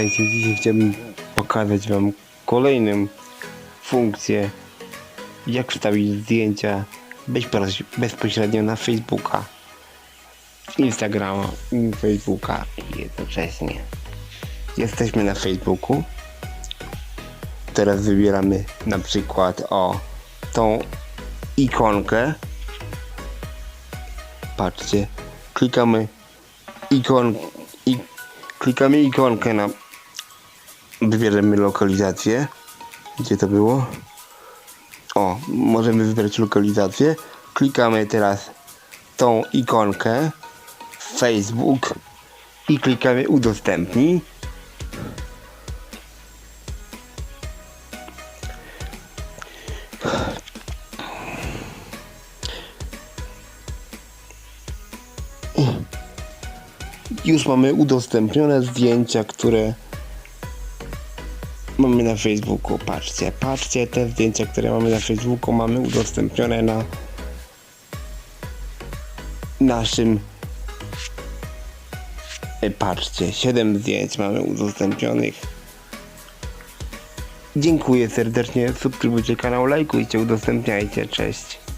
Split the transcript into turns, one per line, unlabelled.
Witajcie, dzisiaj chciałbym pokazać wam kolejną funkcję jak wstawić zdjęcia bezpośrednio na Facebooka Instagrama i Facebooka jednocześnie. Jesteśmy na Facebooku. Teraz wybieramy na przykład o tą ikonkę. Patrzcie klikamy ikon i klikamy ikonkę na wybierzemy lokalizację. Gdzie to było? O możemy wybrać lokalizację. Klikamy teraz tą ikonkę Facebook i klikamy udostępnij. Już mamy udostępnione zdjęcia, które mamy na Facebooku. Patrzcie, patrzcie, te zdjęcia, które mamy na Facebooku, mamy udostępnione na naszym. E, Patrzcie, 7 zdjęć mamy udostępnionych. Dziękuję serdecznie, subskrybujcie kanał, lajkujcie, udostępniajcie, cześć.